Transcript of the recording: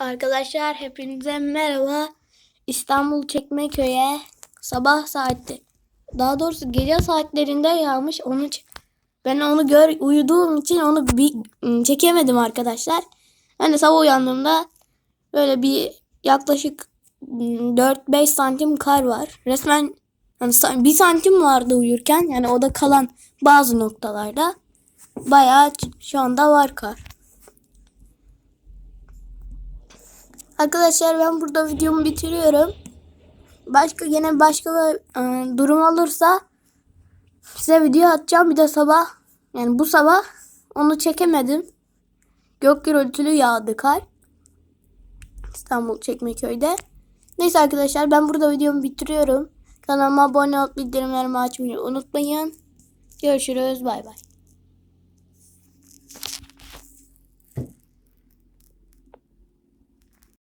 Arkadaşlar hepinize merhaba. İstanbul Çekmeköy'e sabah saati daha doğrusu gece saatlerinde yağmış. Onu ben onu gör uyuduğum için onu bir ım, çekemedim arkadaşlar. Ben de sabah uyandığımda böyle bir yaklaşık ım, 4-5 santim kar var. Resmen sa- bir santim vardı uyurken yani o da kalan bazı noktalarda bayağı şu anda var kar. Arkadaşlar ben burada videomu bitiriyorum. Başka yine başka bir e, durum olursa size video atacağım. Bir de sabah yani bu sabah onu çekemedim. Gök gürültülü yağdı kar. İstanbul Çekmeköy'de. Neyse arkadaşlar ben burada videomu bitiriyorum. Kanalıma abone olup bildirimlerimi açmayı unutmayın. Görüşürüz. Bay bay.